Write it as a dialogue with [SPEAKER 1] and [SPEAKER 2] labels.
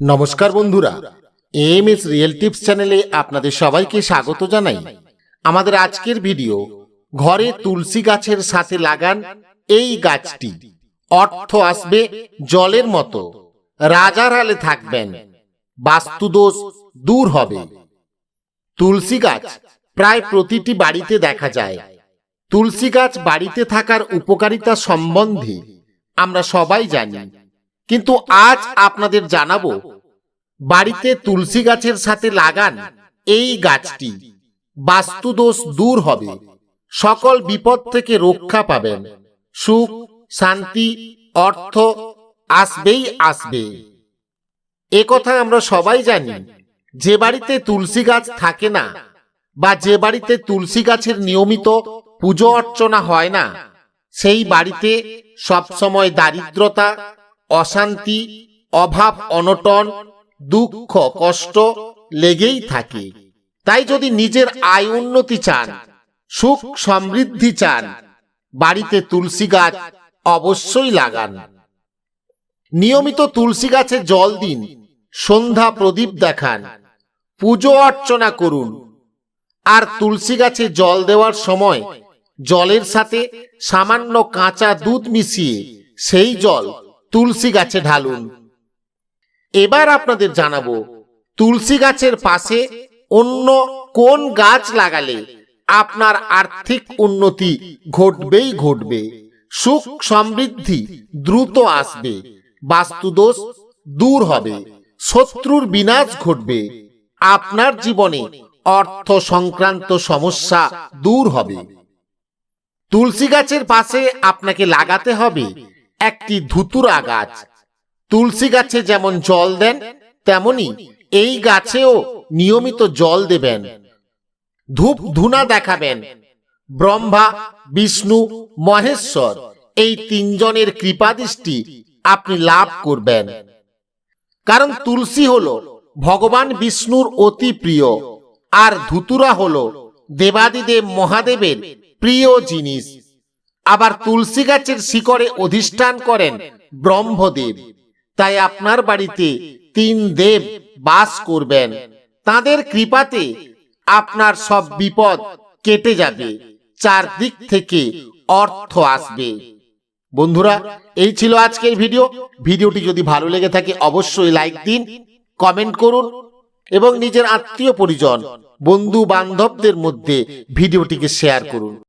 [SPEAKER 1] নমস্কার বন্ধুরা। M S real tips চ্যানেলে আপনাদের সবাইকে স্বাগত জানাই। আমাদের আজকের ভিডিও, ঘরে তুলসী গাছের সাথে লাগান এই গাছটি। অর্থ আসবে জলের মতো। রাজার হালে থাকবেন। বাস্তুদোষ দূর হবে। তুলসী গাছ প্রায় প্রতিটি বাড়িতে দেখা যায়। তুলসী গাছ বাড়িতে থাকার উপকারিতা সম্বন্ধে আমরা সবাই জানি। কিন্তু আজ আপনাদের জানাব, বাড়িতে তুলসী গাছের সাথে লাগান এই গাছটি। বাস্তুদোষ দূর হবে, সকল বিপদ থেকে রক্ষা পাবেন। সুখ, শান্তি, অর্থ আসবেই আসবে। এ কথা আমরা সবাই জানি, যে বাড়িতে তুলসী গাছ থাকে না বা যে বাড়িতে তুলসী গাছের নিয়মিত পুজো অর্চনা হয় না, সেই বাড়িতে সবসময় দারিদ্রতা অশান্তি, অভাব, অনটন, দুঃখ, কষ্ট লেগেই থাকে। তাই যদি নিজের আয় উন্নতি চান, সুখ সমৃদ্ধি চান, বাড়িতে তুলসী গাছ অবশ্যই লাগান। নিয়মিত তুলসী গাছে জল দিন, সন্ধ্যা প্রদীপ দেখান, পুজো অর্চনা করুন। আর তুলসী গাছে জল দেওয়ার সময় জলের সাথে সামান্য কাঁচা দুধ মিশিয়ে সেই জল তুলসী গাছে ঢালুন। এবার আপনাদের জানাব, তুলসী গাছের পাশে অন্য কোন গাছ লাগালে আপনার আর্থিক উন্নতি ঘটবেই ঘটবে? সুখ সমৃদ্ধি দ্রুত আসবে, বাস্তুদোষ দূর হবে, শত্রুর বিনাশ ঘটবে, আপনার জীবনে অর্থ সংক্রান্ত সমস্যা দূর হবে। তুলসী গাছের পাশে আপনাকে লাগাতে হবে একটি ধুতুরা গাছ। তুলসী গাছে যেমন জল দেন, তেমনি এই গাছেও নিয়মিত জল দেবেন। ধূপ ধুনা দেখাবেন। ব্রহ্মা, বিষ্ণু, মহেশ্বর, এই তিনজনের কৃপাদৃষ্টি আপনি লাভ করবেন। কারণ তুলসী হল ভগবান বিষ্ণুর অতি প্রিয়, আর ধুতুরা হল দেবাদিদেব মহাদেবের প্রিয় জিনিস। আবার তুলসী গাছের শিকড়ে অধিষ্ঠান করেন ব্রহ্মদেব। তাই আপনার বাড়িতে তিন দেব বাস করবেন। তাদের কৃপাতে আপনার সব বিপদ কেটে যাবে। চারদিক থেকে অর্থ আসবে। বন্ধুরা, এই ছিল আজকের ভিডিও। ভিডিওটি যদি ভালো লেগে থাকে, অবশ্যই লাইক দিন, কমেন্ট করুন এবং নিজের আত্মীয় পরিজন বন্ধু বান্ধবদের মধ্যে ভিডিওটিকে শেয়ার করুন।